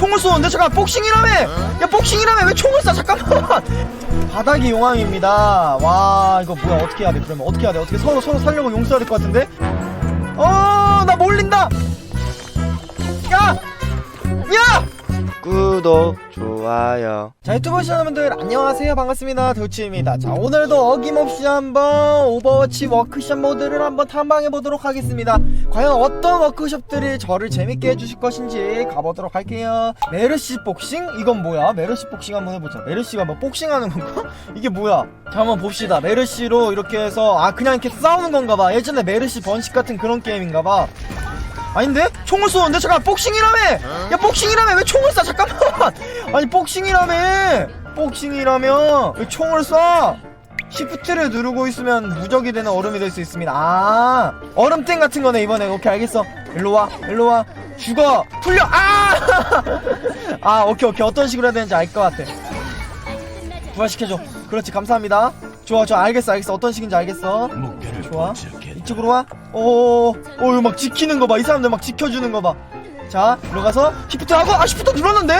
총을 쏘는데 잠깐 복싱이라며! 야 복싱이라며! 왜 총을 쏴? 잠깐만! 바닥이 용암입니다. 와 이거 뭐야? 어떻게 해야 돼 그러면? 어떻게 해야 돼? 어떻게 서로 서로 살려고 용 써야 될 것 같은데? 어나 몰린다! 야! 야! 구독, 좋아요. 자 유튜브 시청자분들 안녕하세요 반갑습니다 도치입니다 자 오늘도 어김없이 한번 오버워치 워크숍 모드를 한번 탐방해 보도록 하겠습니다 과연 어떤 워크숍들이 저를 재밌게 해주실 것인지 가보도록 할게요 메르시 복싱? 이건 뭐야? 메르시 복싱 한번 해보자 메르시가 뭐 복싱하는 건가? 이게 뭐야? 자 한번 봅시다 메르시로 이렇게 해서 아 그냥 이렇게 싸우는 건가 봐 예전에 메르시 번식 같은 그런 게임인가 봐 아닌데? 총을 쏘는데? 잠깐 복싱이라며! 야 복싱이라며! 왜 총을 쏴? 잠깐만! 아니 복싱이라며! 복싱이라며! 왜 총을 쏴? 시프트를 누르고 있으면 무적이 되는 얼음이 될 수 있습니다. 아 얼음땡 같은 거네 이번에. 오케이 알겠어. 일로와 일로와. 죽어! 풀려! 아! 아 오케이 오케이. 어떤 식으로 해야 되는지 알 것 같아. 부활시켜줘. 그렇지 감사합니다. 좋아 좋아. 알겠어 알겠어. 어떤 식인지 알겠어. 좋아 이쪽으로 와 오오오 이거 막 지키는 거 봐 이 사람들 막 지켜주는 거 봐 자 들어가서 시프트 하고 아 시프트 눌렀는데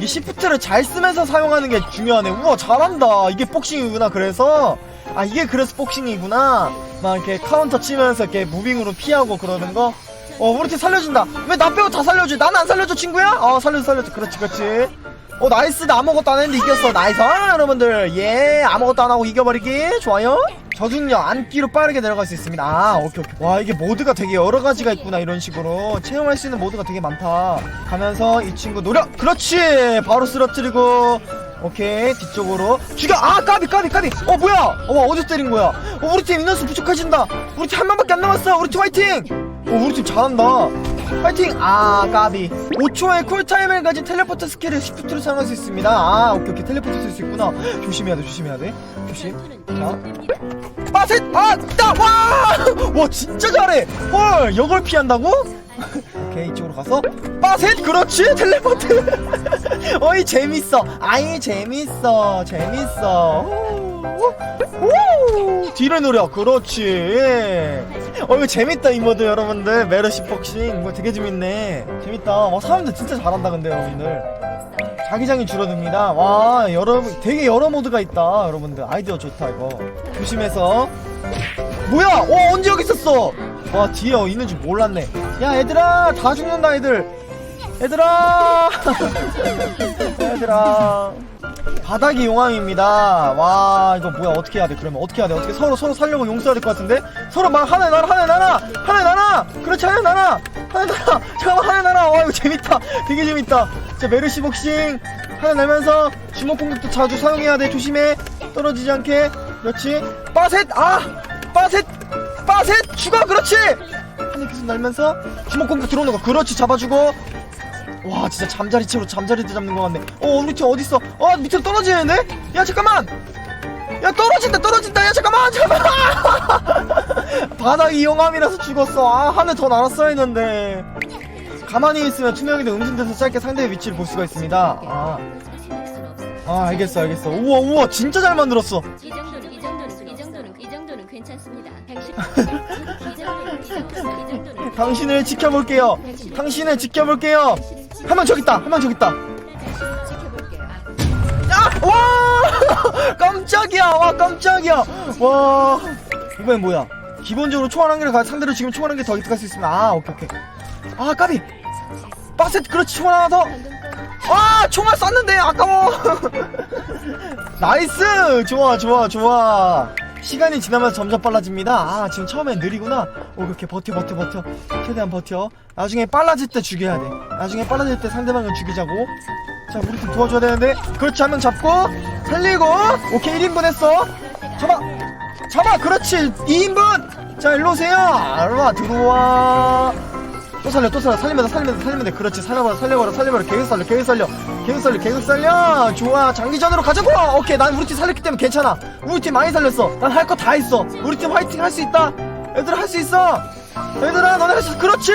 이 시프트를 잘 쓰면서 사용하는 게 중요하네 우와 잘한다 이게 복싱이구나 그래서 아 이게 그래서 복싱이구나 막 이렇게 카운터 치면서 이렇게 무빙으로 피하고 그러는 거 어, 우리 팀 살려준다. 왜 나 빼고 다 살려줘? 나는 안 살려줘, 친구야? 어, 살려줘, 살려줘. 그렇지, 그렇지. 어, 나이스. 나 아무것도 안 했는데 이겼어. 나이스. 아, 여러분들. 예, 아무것도 안 하고 이겨버리기. 좋아요. 적응력 안기로 빠르게 내려갈 수 있습니다. 아, 오케이, 오케이. 와, 이게 모드가 되게 여러 가지가 있구나. 이런 식으로. 체험할 수 있는 모드가 되게 많다. 가면서 이 친구 노력! 그렇지! 바로 쓰러뜨리고. 오케이 뒤쪽으로 죽여 아 까비 까비 까비 어 뭐야 어 어디서 때린 거야 어 우리 팀 인원수 부족해진다 우리 팀 한 명밖에 안 남았어 우리 팀 화이팅 어 우리 팀 잘한다 화이팅! 아 까비. 5초의 쿨타임을 가진 텔레포트 스킬을 시프트로 사용할 수 있습니다. 아 오케이 오케이. 텔레포트 쓸 수 있구나. 조심해야 돼 조심해야 돼. 조심. 자. 빠셋! 아 따 와 와 진짜 잘해. 헐 이걸 피한다고? 오케이 이쪽으로 가서. 빠셋! 그렇지 텔레포트. 어이 재밌어. 아이 재밌어. 재밌어. 오, 오, 뒤를 노려. 그렇지 어 이거 재밌다 이 모드 여러분들. 메르시 복싱. 이거 되게 재밌네. 재밌다. 와 사람들 진짜 잘한다 근데 여러분들. 자기장이 줄어듭니다. 와 여러 되게 여러 모드가 있다 여러분들. 아이디어 좋다 이거. 조심해서. 뭐야? 어 언제 여기 있었어? 와 뒤에 어, 있는 줄 몰랐네. 야 얘들아 다 죽는다 애들. 얘들아. 얘들아 바닥이 용암입니다. 와 이거 뭐야 어떻게 해야 돼 그러면? 어떻게 해야 돼? 어떻게 서로 서로 살려고 용 써야 될 것 같은데? 서로 막 하늘 나라 하늘 나라! 하늘 나라! 그렇지 하늘 나라! 하늘 나라! 잠깐만 하늘 나라! 와 이거 재밌다. 되게 재밌다. 자 메르시 복싱! 하늘 날면서 주먹 공격도 자주 사용해야 돼. 조심해. 떨어지지 않게. 그렇지? 빠셋! 아! 빠셋! 빠셋! 죽어! 그렇지! 하늘 계속 날면서 주먹 공격 들어오는 거. 그렇지 잡아주고 와 진짜 잠자리 채로 잠자리도 잡는 것 같네. 어 우리 팀 어딨어? 어 밑으로 떨어지는데 야 잠깐만! 야 떨어진다 떨어진다! 야 잠깐만 잠깐만! 바닥 이 용암이라서 죽었어. 아 하늘 더 날았어야 했는데. 가만히 있으면 투명이도 음성돼서 짧게 상대의 위치를 볼 수가 있습니다. 아, 아 알겠어 알겠어. 우와 우와 진짜 잘 만들었어. 이 정도는 이 정도는 이 정도는 이 정도는 괜찮습니다. 당신 이 정도는 이 정도는 이 정도는 당신을 지켜볼게요. 당신을 지켜볼게요 한 명 저기 있다 한 명 저기 있다. 야! 와! 깜짝이야! 와, 깜짝이야! 와. 이번엔 뭐야? 기본적으로 총알 한 개를 가, 상대로 지금 총알 한개더갈수 있으면, 아, 오케이, 오케이. 아, 까비! 박셋, 그렇지, 총알 하나 더! 아, 총알 쐈는데, 아까워! 나이스! 좋아, 좋아, 좋아. 시간이 지나면서 점점 빨라집니다. 아, 지금 처음엔 느리구나. 오, 이렇게 버텨, 버텨, 버텨. 최대한 버텨. 나중에 빨라질 때 죽여야 돼. 나중에 빨라질 때 상대방을 죽이자고. 자, 우리 팀 도와줘야 되는데. 그렇지, 한 명 잡고, 살리고, 오케이, 1인분 했어. 잡아! 잡아! 그렇지! 2인분! 자, 일로 오세요! 알와, 들어와. 또 살려, 또 살려, 살리면 돼, 살리면 돼. 그렇지, 살려버려, 살려버려, 살려버려. 계속 살려, 계속 살려. 계속 살려, 계속 살려. 좋아, 장기전으로 가자고! 오케이, 난 우리 팀 살렸기 때문에 괜찮아. 우리 팀 많이 살렸어. 난 할 거 다 했어. 우리 팀 화이팅 할 수 있다. 얘들아, 할 수 있어. 얘들아, 너네 할 수 있어. 그렇지!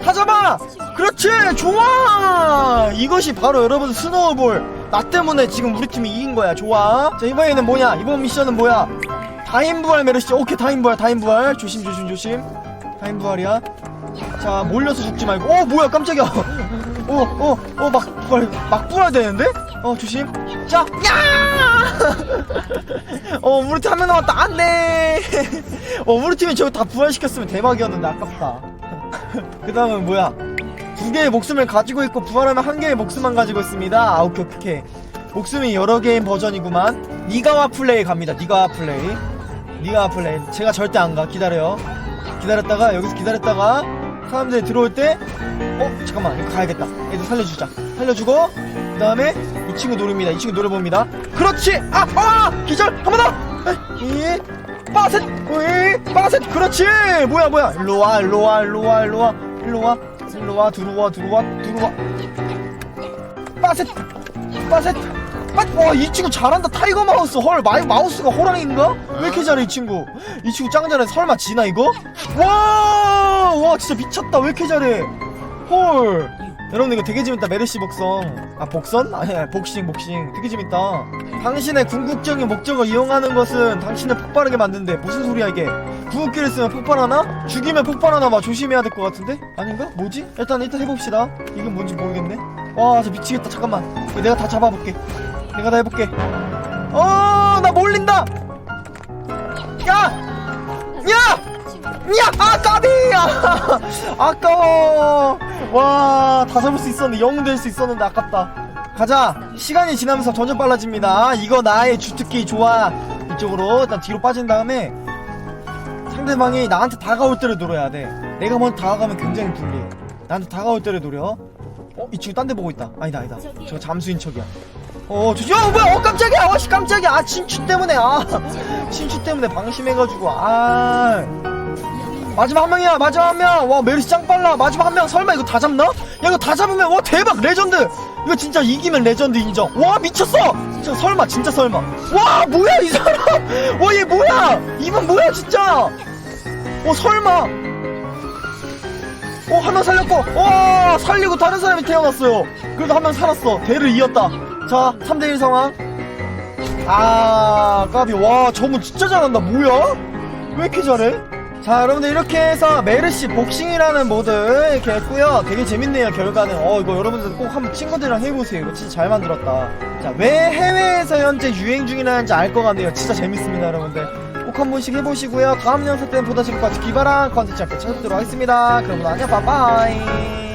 하자마! 그렇지! 좋아! 이것이 바로 여러분 스노우볼. 나 때문에 지금 우리 팀이 이긴 거야. 좋아. 자, 이번에는 뭐냐? 이번 미션은 뭐야? 다인부활 메르시. 오케이, 다인부활, 다인부활. 조심, 조심, 조심. 다인부활이야. 자, 몰려서 죽지 말고. 어, 뭐야, 깜짝이야. 어, 어, 어, 막 빨리 막 뿌려야 되는데? 어 조심. 자 야! 어 우리 팀한명 남았다. 안돼! 어 우리 팀이 저거 다 부활시켰으면 대박이었는데 아깝다. 그 다음은 뭐야? 두 개의 목숨을 가지고 있고 부활하면 한 개의 목숨만 가지고 있습니다. 아 오케이 오케이. 목숨이 여러 개인 버전이구만. 니가와 플레이 갑니다. 니가와 플레이. 니가와 플레이. 제가 절대 안 가. 기다려요. 기다렸다가 여기서 기다렸다가 사람들이 들어올 때 어? 잠깐만 가야겠다. 얘도 살려주자. 살려주고 그 다음에 이 친구 노립니다. 이 친구 노려봅니다. 그렇지! 아! 아! 기절! 한 번 더! 이 빠셋! 이 빠셋! 그렇지! 뭐야 뭐야? 일로 와 일로 와 일로 와 일로 와. 일로 와. 일로 와 들어와 들어와 들어와. 빠셋! 빠셋 와이 친구 잘한다. 타이거 마우스 헐 마이 마우스가 호랑이인가? 왜 이렇게 잘해 이 친구? 이 친구 짱 잘해. 설마 지나 이거? 와와 진짜 미쳤다. 왜 이렇게 잘해? 헐. 여러분들 이거 되게 재밌다. 메르시 복성. 아 복선? 아니 아니, 복싱 복싱. 되게 재밌다. 당신의 궁극적인 목적을 이용하는 것은 당신을 폭발하게 만드는데 무슨 소리야 이게? 궁극기를 쓰면 폭발하나? 죽이면 폭발하나 봐. 조심해야 될 것 같은데? 아닌가? 뭐지? 일단 일단 해봅시다. 이건 뭔지 모르겠네. 와저 미치겠다. 잠깐만. 내가 다 잡아볼게 내가 다 해볼게. 어 나 몰린다! 야! 야! 야! 아 까비야! 아까워. 와 다 잡을 수 있었는데 영웅 될수 있었는데 아깝다. 가자. 시간이 지나면서 점점 빨라집니다. 이거 나의 주특기 좋아 이쪽으로 일단 뒤로 빠진 다음에 상대방이 나한테 다가올 때를 노려야 돼. 내가 먼저 다가가면 굉장히 불리해. 나한테 다가올 때를 노려. 어? 이 친구 딴 데 보고 있다. 아니다 아니다. 저거 잠수인 척이야 어, 저, 야, 뭐야, 어, 깜짝이야, 어씨, 깜짝이야, 아, 친추 때문에, 아, 친추 때문에 방심해가지고, 아, 마지막 한 명이야, 마지막 한 명, 와, 메르시 짱 빨라, 마지막 한 명, 설마 이거 다 잡나? 야, 이거 다 잡으면, 와, 대박, 레전드! 이거 진짜 이기면 레전드 인정. 와, 미쳤어! 진짜 설마, 진짜 설마. 와, 뭐야, 이 사람! 와, 얘 뭐야! 이분 뭐야, 진짜! 어, 설마! 어, 한 명 살렸고, 와, 살리고 다른 사람이 태어났어요. 그래도 한 명 살았어. 대를 이었다. 자, 3대1 상황. 아, 까비. 와, 저분 진짜 잘한다. 뭐야? 왜 이렇게 잘해? 자, 여러분들 이렇게 해서 메르시 복싱이라는 모드 이렇게 했고요. 되게 재밌네요, 결과는. 어, 이거 여러분들 꼭 한번 친구들이랑 해보세요. 이거 진짜 잘 만들었다. 자, 왜 해외에서 현재 유행 중이라는지 알 것 같네요. 진짜 재밌습니다, 여러분들. 꼭 한 번씩 해보시고요. 다음 영상 때는 보다 아주 기발한 컨텐츠 함께 찾아뵙도록 하겠습니다. 그럼 안녕, 빠빠이.